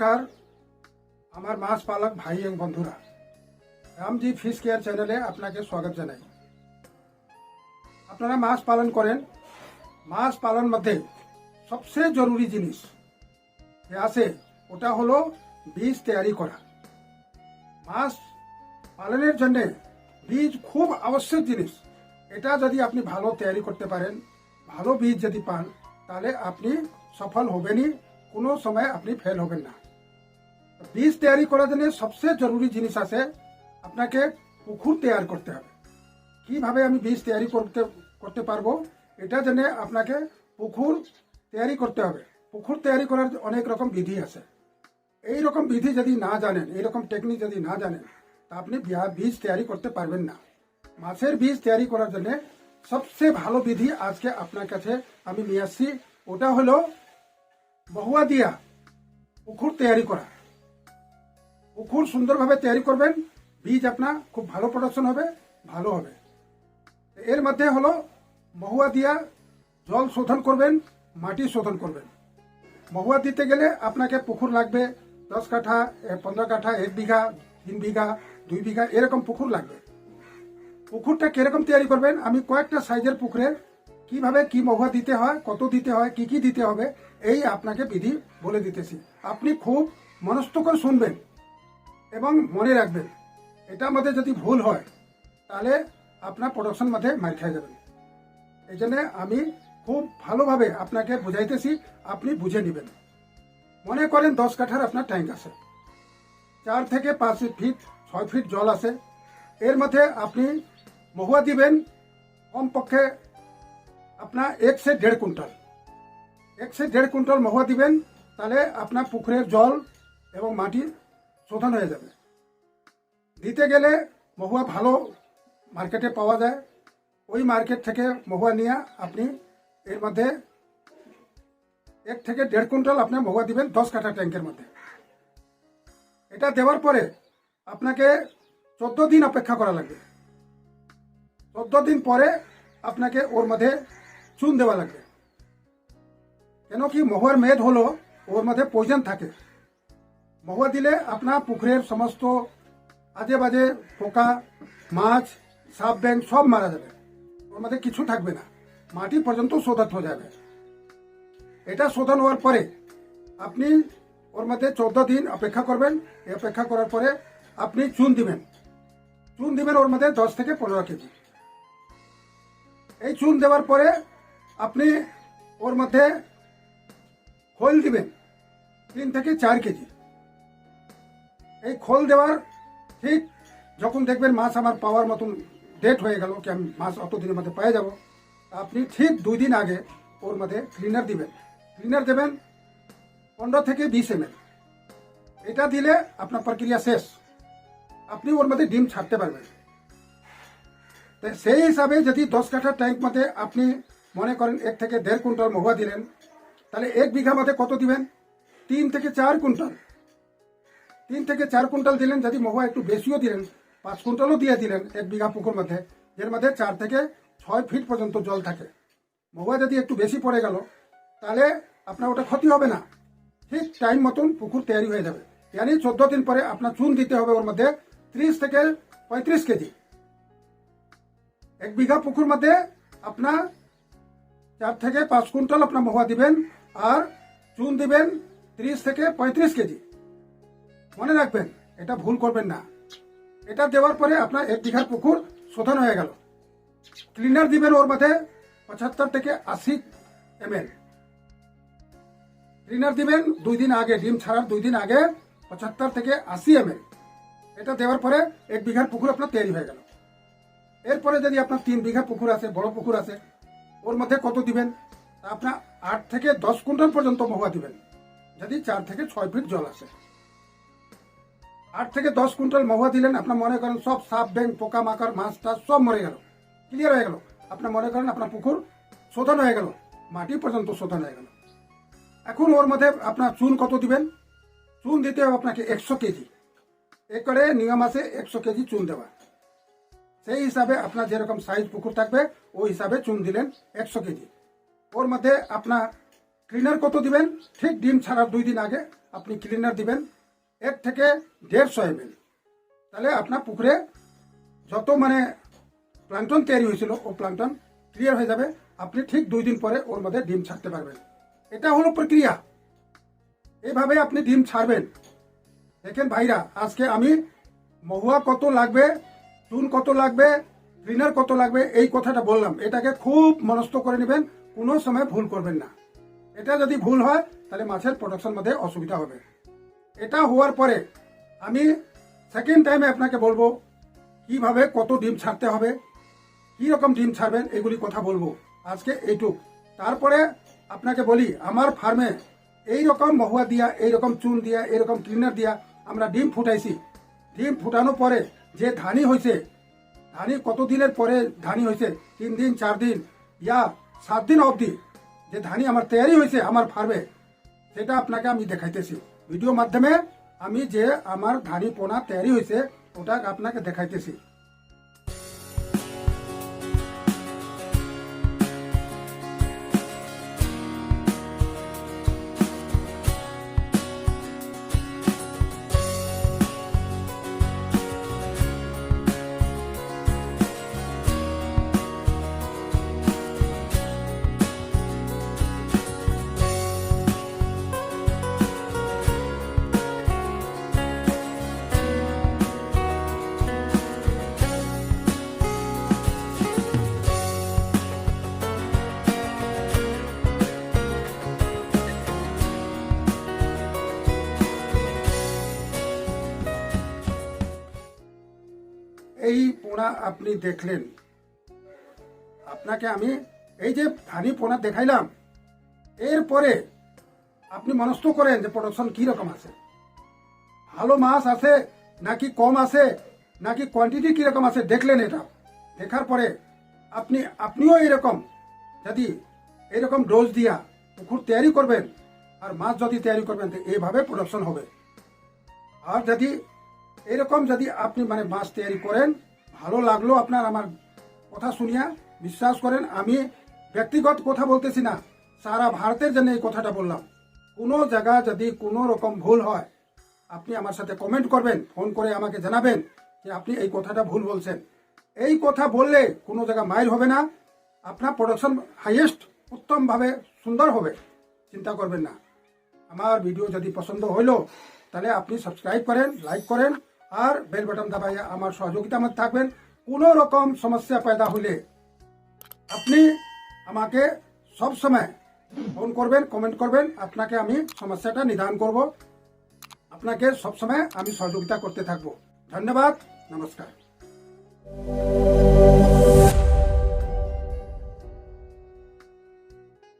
নমস্কার। আমার মাছ পালক ভাই এবং বন্ধুরা, রামজি ফিশ কেয়ার চ্যানেলে আপনাকে স্বাগত জানাই। আপনারা মাছ পালন করেন, মাছ পালন মধ্যে সবচেয়ে জরুরি জিনিস যে আছে, ওটা হলো বীজ তৈরি করা। মাছ পালনের জন্যে বীজ খুব আবশ্যক জিনিস। এটা যদি আপনি ভালো তৈরি করতে পারেন, ভালো বীজ যদি পান, তাহলে আপনি সফল হবেনই, কোনো সময় আপনি ফেল হবেন না। বীজ তৈরি করার জন্য সবচেয়ে জরুরি জিনিস আছে, আপনাকে পুকুর তৈরি করতে হবে। কীভাবে আমি বীজ তৈরি করতে করতে পারব? এটা জন্য আপনাকে পুকুর তৈরি করতে হবে। পুকুর তৈরি করার অনেক রকম বিধি আছে। এই রকম বিধি যদি না জানেন, এই রকম টেকনিক যদি না জানেন, তা আপনি বীজ তৈরি করতে পারবেন না। মাছের বীজ তৈরি করার জন্য সবচেয়ে ভালো বিধি আজকে আপনার কাছে আমি নিয়ে আসছি। ওটা হলো মহুয়া দিয়া পুকুর তৈরি করা। পুকুর সুন্দরভাবে তৈরি করবেন। বীজ আপনার খুব ভালো প্রোডাকশন হবে, ভালো হবে। এর মধ্যে হলো মহুয়া দিয়া জল শোধন করবেন, মাটি শোধন করবেন। মহুয়া দিতে গেলে আপনাকে পুকুর লাগবে দশ কাঠা পনেরো কাঠা, এক বিঘা, তিন বিঘা, দুই বিঘা, এরকম পুকুর লাগবে। পুকুরটা কীরকম তৈরি করবেন? আমি কয়েকটা সাইজের পুকুরের কীভাবে কি মহুয়া দিতে হয়, কত দিতে হয়, কি কি দিতে হবে, এই আপনাকে বিধি বলে দিতেছি। আপনি খুব মনস্থ করে শুনবেন। এবং মনে রাখবেন, এটা মধ্যে যদি ভুল হয়, তাহলে আপনার প্রোডাকশন মধ্যে মার খেয়ে যাবেন। এই জন্য আমি খুব ভালোভাবে আপনাকে বুঝাইতেছি, আপনি বুঝে নেবেন। মনে করেন দশ কাঠার আপনার ট্যাঙ্ক আছে। চার থেকে পাঁচ ফিট ছয় ফিট জল আছে। এর মধ্যে আপনি মহুয়া দিবেন, কমপক্ষে আপনার এক সে দেড় কুইন্টাল। এক সে দেড় কুইন্টাল মহুয়া দিবেন, তাহলে আপনার পুকুরের জল এবং মাটি শোধন হয়ে যাবে। দিতে গেলে মহুয়া ভালো মার্কেটে পাওয়া যায়। ওই মার্কেট থেকে মহুয়া নিয়ে আপনি এর মধ্যে এক থেকে দেড় কুইন্টাল আপনি মহুয়া দিবেন দশ কাঠা ট্যাঙ্কের মধ্যে। এটা দেওয়ার পরে আপনাকে চোদ্দ দিন অপেক্ষা করা লাগবে। চোদ্দ দিন পরে আপনাকে ওর মধ্যে চুন দেওয়া লাগবে। কেন কি মহুয়ার মেদ হলো, ওর মধ্যে পয়জন থাকে। মহুয়া দিলে আপনার পুকুরের সমস্ত আজে বাজে পোকা, মাছ, সাপ ব্যাং সব মারা যাবে। ওর মধ্যে কিছু থাকবে না। মাটি পর্যন্ত শোধন হয়ে যাবে। এটা শোধন হওয়ার পরে আপনি ওর মধ্যে চোদ্দ দিন অপেক্ষা করবেন। এই অপেক্ষা করার পরে আপনি চুন দিবেন। চুন দিবেন ওর মধ্যে দশ থেকে পনেরো কেজি। এই চুন দেওয়ার পরে আপনি ওর মধ্যে খোল দিবেন। তিন থেকে চার কেজি। এই খোল দেওয়ার, ঠিক? যখন দেখবেন মাছ আমার পাওয়ার মতন ডেট হয়ে গেল কি আমি মাছ অত দিনের মধ্যে পেয়ে যাব আপনি ঠিক দুই দিন আগে ওর মধ্যে ক্লিনার দিবেন। ক্লিনার দেবেন পনেরো থেকে বিশ এম এটা দিলে আপনার প্রক্রিয়া শেষ। আপনি ওর মধ্যে ডিম ছাড়তে পারবেন। তো সেই হিসাবে যদি দশ কাঠা ট্যাঙ্ক মধ্যে আপনি মনে করেন এক থেকে দেড় কুইন্টাল মহুয়া দিলেন, তাহলে এক বিঘা মধ্যে কত দিবেন? তিন থেকে চার কুইন্টাল। তিন থেকে চার কুইন্টাল দিলেন, যদি মহুয়া একটু বেশিও দিলেন, পাঁচ কুইন্টালও দিয়ে দিলেন এক বিঘা পুকুর মধ্যে, এর মধ্যে চার থেকে ছয় ফিট পর্যন্ত জল থাকে। মহুয়া যদি একটু বেশি পড়ে গেল, তাহলে আপনার ওটা ক্ষতি হবে না। ঠিক টাইম মতন পুকুর তৈরি হয়ে যাবে। ইয়ানি চোদ্দ দিন পরে আপনার চুন দিতে হবে ওর মধ্যে ত্রিশ থেকে পঁয়ত্রিশ কেজি। এক বিঘা পুকুর মধ্যে আপনার চার থেকে পাঁচ কুইন্টাল আপনার মহুয়া দিবেন আর চুন দিবেন ত্রিশ থেকে পঁয়ত্রিশ কেজি। মনে রাখবেন, এটা ভুল করবেন না। এটা দেওয়ার পরে আপনার এক বিঘার পুকুর শোধন হয়ে গেল। ক্লিনার দিবেন ওর মধ্যে পঁচাত্তর থেকে আশি এম এল ক্লিনার দিবেন দুই দিন আগে ডিম ছাড়ার দুই দিন আগে পঁচাত্তর থেকে আশি এম এটা দেওয়ার পরে এক বিঘার পুকুর আপনার তৈরি হয়ে গেল। এরপরে যদি আপনার তিন বিঘা পুকুর আছে, বড় পুকুর আছে, ওর মধ্যে কত দিবেন? আপনার আট থেকে দশ কুইন্টাল পর্যন্ত মহুয়া দিবেন। যদি চার থেকে ছয় ফিট জল আসে। আট থেকে দশ কুইন্টাল মহুয়া দিলেন, আপনার মনে করেন সব সাপ ব্যাং পোকা মাকড় মাছ টাছ সব মরে গেল। ক্লিয়ার হয়ে গেল। আপনার মনে করেন আপনার পুকুর শোধন হয়ে গেল। মাটি পর্যন্ত শোধন হয়ে গেল। এখন ওর মধ্যে আপনার চুন কত দিবেন? চুন দিতে হবে আপনাকে একশো কেজি। একরে নিয়ম আছে একশো কেজি চুন দেওয়া। সেই হিসাবে আপনার যেরকম সাইজ পুকুর থাকবে, ওই হিসাবে চুন দিলেন একশো কেজি। ওর মধ্যে আপনার ক্লিনার কত দিবেন? ঠিক ডিম ছাড়ার দুই দিন আগে আপনি ক্লিনার দিবেন। এক থেকে দেড়শো এম তাহলে আপনার পুকুরে যত মানে প্লান্টন তৈরি হয়েছিল, ও প্লান্টন ক্লিয়ার হয়ে যাবে। আপনি ঠিক দুই দিন পরে ওর মধ্যে ডিম ছাড়তে পারবেন। এটা হলো প্রক্রিয়া। এইভাবে আপনি ডিম ছাড়বেন। দেখেন ভাইরা, আজকে আমি মহুয়া কত লাগবে, চুন কত লাগবে ক্লিনার কত লাগবে, এই কথাটা বললাম। এটাকে খুব মনস্থ করে নেবেন, কোনো সময় ভুল করবেন না। এটা যদি ভুল হয়, তাহলে মাছের প্রোডাকশন মধ্যে অসুবিধা হবে। এটা হওয়ার পরে আমি সেকেন্ড টাইমে আপনাকে বলব, কীভাবে কত ডিম ছাড়তে হবে কি রকম ডিম ছাড়বেন, এগুলি কথা বলব। আজকে এইটুক। তারপরে আপনাকে বলি, আমার ফার্মে এই রকম মহুয়া দিয়া এই রকম চুন দিয়া এরকম ক্লিনার দিয়া আমরা ডিম ফুটাইছি। ডিম ফুটানোর পরে যে ধানি হয়েছে ধানি কত দিনের পরে ধানি হয়েছে তিন দিন, চার দিন, ইয়া সাত দিন অবধি যে ধানি আমার তৈরি হয়েছে আমার ফার্মে সেটা আপনাকে আমি দেখাইতেছি। ভিডিও মাধ্যমে আমি যে আমার ধানি পোনা তৈরি হয়েছে ওটা আপনাকে দেখাইতেছি। আপনি দেখলেন। আপনাকে আমি এই যে ধানি পোনা দেখাইলাম, এরপরে আপনি মনস্থ করেন যে প্রোডাকশন কি রকম আছে। ভালো মাছ আছে নাকি কম আছে, নাকি কোয়ান্টিটি কীরকম আছে, দেখলেন এটা। দেখার পরে আপনি, আপনিও এরকম, যদি এরকম ডোজ দিয়া পুকুর তৈরি করবেন, আর মাছ যদি তৈরি করবেন, তো এইভাবে প্রোডাকশন হবে। আর যদি এরকম যদি আপনি মানে মাছ তৈরি করেন ভালো লাগল আপনার আমার কথা শুনিয়া। বিশ্বাস করেন, আমি ব্যক্তিগত কথা বলতেছি না। সারা ভারতের জন্য এই কথাটা বললাম। কোনো জায়গা যদি কোনো রকম ভুল হয়, আপনি আমার সাথে কমেন্ট করবেন ফোন করে আমাকে জানাবেন যে আপনি এই কথাটা ভুল বলছেন। এই কথা বললে কোনো জায়গা মাইল হবে না। আপনার প্রোডাকশন হাইয়েস্ট উত্তমভাবে সুন্দর হবে, চিন্তা করবেন না। আমার ভিডিও যদি পছন্দ হইল, তাহলে আপনি সাবস্ক্রাইব করেন লাইক করেন আর বেল বাটন দাবাইয়া আমার সহযোগিতা মধ্যে থাকবেন। কোনো রকম সমস্যা পয়দা হলে আপনি আমাকে সব সময় ফোন করবেন কমেন্ট করবেন। আপনাকে আমি সমস্যাটা নিদান করব। আপনাকে সব সময় আমি সহযোগিতা করতে থাকব। ধন্যবাদ, নমস্কার।